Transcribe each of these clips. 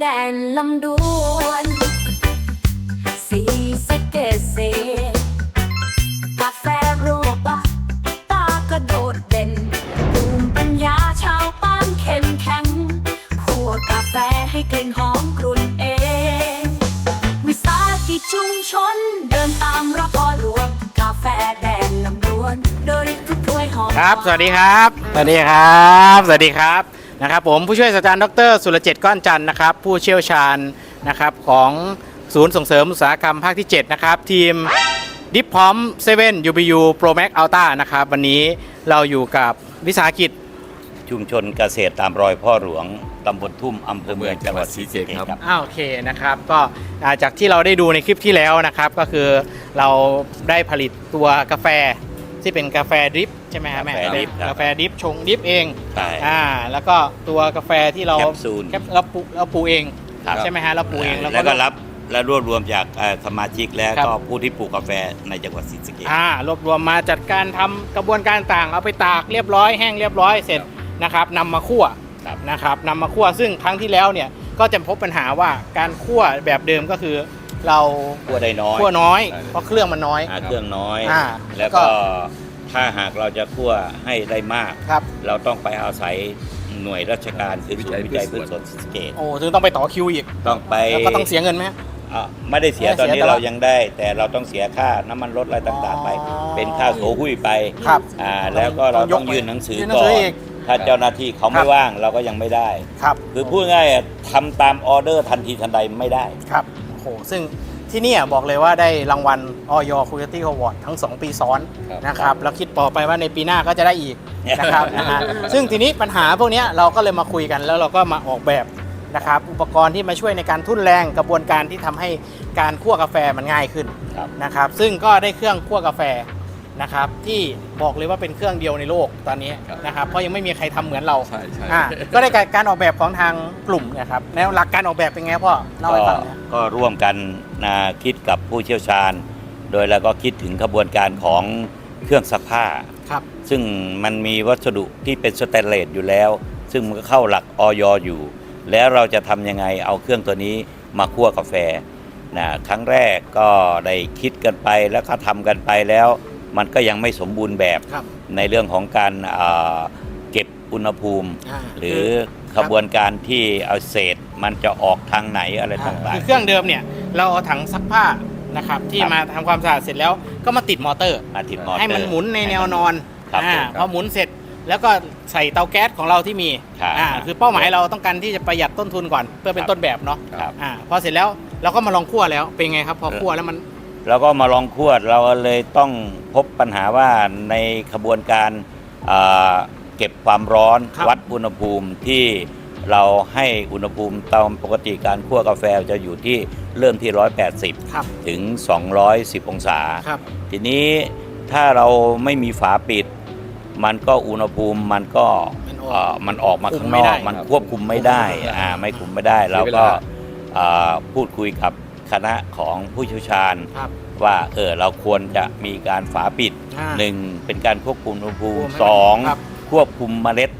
แดนลำดวนสีสเกตสีกาแฟรูปะตากระโดดเด่นภูมปัญญาชาวป้านเข้มแข็งขั่กาแฟให้กลิ่นหอมกรุ่นเองวิสาหกิจชุมชนเดินตามรพอหวงกาแฟแดนลำดวนโดยทุกถ้วยหอมครับ สวัสดีครับ สวัสดีครับ สวัสดีครับ นะครับผมผู้ช่วยศาสตราจารย์ดรสุรเจตน์ก้อนจันทร์นะครับ ผู้เชี่ยวชาญนะครับของศูนย์ส่งเสริมอุตสาหกรรมภาคที่ 7 นะครับ ทีมดิฟพร้อม7 UBU Pro Max Ultra นะครับ วันนี้เราอยู่กับวิสาหกิจชุมชนเกษตรตามรอยพ่อหลวงตำบลทุ่มอำเภอเมืองจังหวัดศรีสะเกษครับอ่าโอเคนะครับ ก็อ่าจากที่เราได้ดูในคลิปที่แล้วนะครับ ก็คือเราได้ผลิตตัวกาแฟ ที่เป็นกาแฟดริปใช่ไหมครับแม่กาแฟดริปครับกาแฟดริปชงดริปเองใช่อ่าแล้วก็ตัวกาแฟที่เราแคปซูลแคปเราปลูเราปลูกเองครับ ใช่ไหมฮะเราปลูกเองแล้วก็ รับและรวบรวมจากเอ่อสมาชิกและครับ ก็ผู้ที่ปลูกกาแฟในจังหวัดศรีสะเกษ อ่ารวบรวมมาจัดการทำกระบวนการต่างเอาไปตากเรียบร้อยแห้งเรียบร้อยเสร็จนะครับนำมาคั่วครับนะครับนำมาคั่วซึ่งครั้งที่แล้วเนี่ยก็จะพบปัญหาว่าการคั่วแบบเดิมก็คือ เราคั่วได้น้อยคั่วน้อย เพราะเครื่องมันน้อยหาเครื่องน้อย อ่าแล้วก็ก็ถ้าหากเราจะคั่วให้ได้มาก ครับ เราต้องไปอาศัยหน่วยราชการคือศูนย์วิจัยพืชสวนศรีสะเกษโอ้ถึงต้องไปต่อคิวอีก ต้องไปแล้วก็ต้องเสียเงินไหมฮะอะไม่ได้เสียไม่ได้ตอนเสียนี้แต่ว่าเรายังได้ แต่เราต้องเสียค่าน้ำมันรถอะไรต่างๆไปอ๋อเป็นค่าโสหุ้ยไปครับอ่าแล้วก็เราต้องยกต้องยื่นหนังสือยื่นหนังก่อสือนอีกถ้าเจ้าหน้าที่เขาครัไม่บว่างเราก็ยังไม่ได้ ครับ คือพูดง่ายๆอะทำตามออเดอร์ทันทีทันใดไม่ได้ ครับโอ้โหซึ่งที่เนี่ยบอกเลยว่าได้รางวัลออยคุณภาพอวอร์ดทั้ง 2 ปีซ้อนครับนะครับแล้วคิดต่อไปว่าในปีหน้าก็จะได้อีกนะครับนะฮะซึ่งทีนี้ปัญหาพวกเนี้ยเราก็เลยมาคุยกันแล้วเราก็มาออกแบบนะครับอุปกรณ์ที่มาช่วยในการทุ่นแรงกระบวนการที่ทำให้การคั่วกาแฟมันง่ายขึ้นครับนะครับซึ่งก็ได้เครื่องคั่วกาแฟ นะครับที่บอกเลยว่าเป็นเครื่องเดียวในโลกตอนนี้ครับนะครับเพราะยังไม่มีใครทำเหมือนเราใช่ใช่อ่าก็ได้การการออกแบบของทางกลุ่มเนะครับแล้วหลักการออกแบบเป็นไงพ่อเล่าให้ก็ฟังหน่อยก็ร่วมกันนะคิดกับผู้เชี่ยวชาญ โดยแล้วก็คิดถึงกระบวนการของเครื่องซักผ้าครับซึ่งมันมีวัสดุที่เป็นสแตนเลสอยู่แล้ว ซึ่งมันก็เข้าหลักออยอยู่ แล้วเราจะทำยังไงเอาเครื่องตัวนี้มาคั่วกาแฟนะครั้งแรกก็ได้คิดกันไปแล้วก็ทำกันไปแล้ว มันก็ยังไม่สมบูรณ์แบบครับ ในเรื่องของการอ่าเก็บอุณหภูมิ อ่าหรือขบวนการที่เอาเศษมันจะออกทางไหนอะไรอ่าต่างคือเครื่องเดิมเนี่ย เราเอาถังซักผ้านะครับ ที่ครับมาทำความสะอาดเสร็จแล้วก็มาติดมอเตอร์ๆมาติดมอเตอร์ ให้มันหมุนในแนวนอนครับอ่าผมพอหมุนเสร็จแล้วก็ใส่เตาแก๊สของเราที่มีครับอ่าคือเป้าหมายเราต้องการที่จะประหยัดต้นทุนก่อน เพื่อเป็นครับ ต้นแบบเนาะครับ อ่าพอเสร็จแล้วเราก็มาลองคั่วแล้วเป็นไงครับ พอคั่วแล้วมัน แล้วก็มาลองขวดเราเลยต้องพบปัญหาว่าในขบวนการอ่าเก็บความร้อนครับวัดอุณหภูมิที่เราให้อุณหภูมิตามปกติการคั่วกาแฟจะอยู่ที่เริ่มที่ 180ครับถึง 210 องศาครับทีนี้ถ้าเราไม่มีฝาปิด มันก็อุณหภูมิมันก็มันออกเอ่อมันออกมาคุมข้างไม่นอได้กมันควบคุมไม่ได้ควบคุมไม่ได้อ่าไม่คุมไม่ได้ เราเสียเวก็ลาอ่าพูดคุยกับ คณะของผู้เชี่ยวชาญ ครับ ว่าเออเราควรจะมีการฝาปิดอ่าหนึ่งเป็นการควบคุมอุณหภูมิควบคุมให้สองครับควบคุมเมล็ด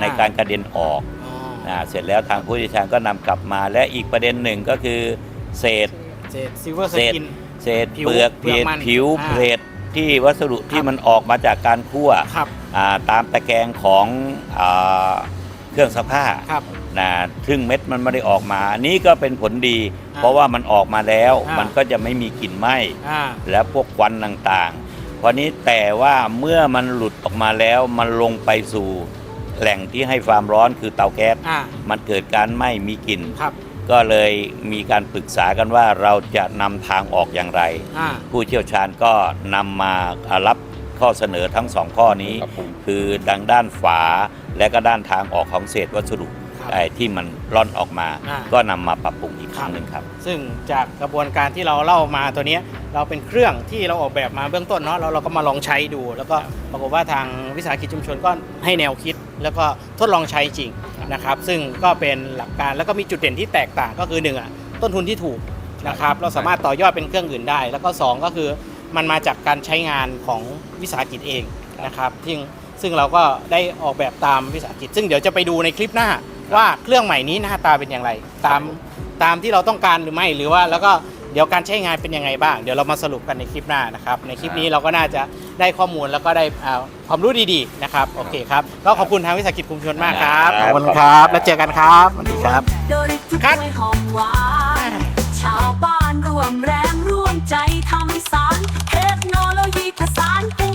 ในอ่า การกระเด็นออกอ๋ออ่าเสร็จแล้วทางผู้เชี่ยวชาญก็นำกลับมา และอีกประเด็นหนึ่งก็คือเศษ เศษซิลเวอร์สเศษ กิน เศษผิวเปลือกเปลือกมันผิวอ่าเพลทที่วัสดุที่มันออกมาจากการคั่ว ครับ อ่าตามตะแกรงของอา เครื่องซักผ้าครับ นะซึ่งเม็ดมันไม่ได้ออกมานี่ก็เป็นผลดี อ่าเพราะว่ามันออกมาแล้ว อ่ามั มันก็จะไม่มีกลิ่นไหม้อ่า และพวกควันต่างๆวันนี้แต่ว่าเมื่อมันหลุดออกมาแล้วมันลงไปสู่แหล่งที่ให้ความร้อนคือเตาแก๊สอ่า มันเกิดการไหม้มีกลิ่น ครับ ก็เลยมีการปรึกษากันว่าเราจะนำทางออกอย่างไร อ่า ผู้เชี่ยวชาญก็นำมารับ ข้อเสนอทั้งสองข้อนี้ ครับผมคือดังด้านฝาและก็ด้านทางออกของเศษวัสดุครับไอ้ที่มันร่อนออกมา อ่า ก็นำมาปรับปรุงอีกครั้งหนึ่งครับ ซึ่งจากกระบวนการที่เราเล่ามาตัวเนี้ยเราเป็นเครื่องที่เราออกแบบมาเบื้องต้นเนาะแล้วเราก็มาลองใช้ดู แล้วก็ปรากฏว่าทางวิสาหกิจชุมชนก็ให้แนวคิด แล้วก็ทดลองใช้จริงนะครับ ซึ่งก็เป็นหลักการแล้วก็มีจุดเด่นที่แตกต่างก็คือหนึ่งอะต้นทุนที่ถูกนะครับ เราสามารถต่อยอดเป็นเครื่องอื่นได้ แล้วก็สองก็คือ มันมาจากการใช้งานของวิสาหกิจเองนะครับซึ่งซึ่งเราก็ได้ออกแบบตามวิสาหกิจ ซึ่งเดี๋ยวจะไปดูในคลิปหน้าว่าเครื่องใหม่นี้หน้าตาเป็นอย่างไร ตามตามที่เราต้องการหรือไม่หรือว่าแล้วก็เดี๋ยวการใช้งานเป็นยังไงบ้าง เดี๋ยวเรามาสรุปกันในคลิปหน้านะครับ ในคลิปนี้เราก็น่าจะได้ข้อมูลแล้วก็ได้อ่าความรู้ดีๆนะครับ โอเคครับ ก็ขอบคุณทางวิสาหกิจชุมชนมากครับคขรัอบบคุณครับ แล้วเจอกันครับ สวัสดีครับโดยทุกครับถ้วยหอมหวานชาวบ้านร่วมแรง ใจทำสารเทคโนโลยีผสานกัน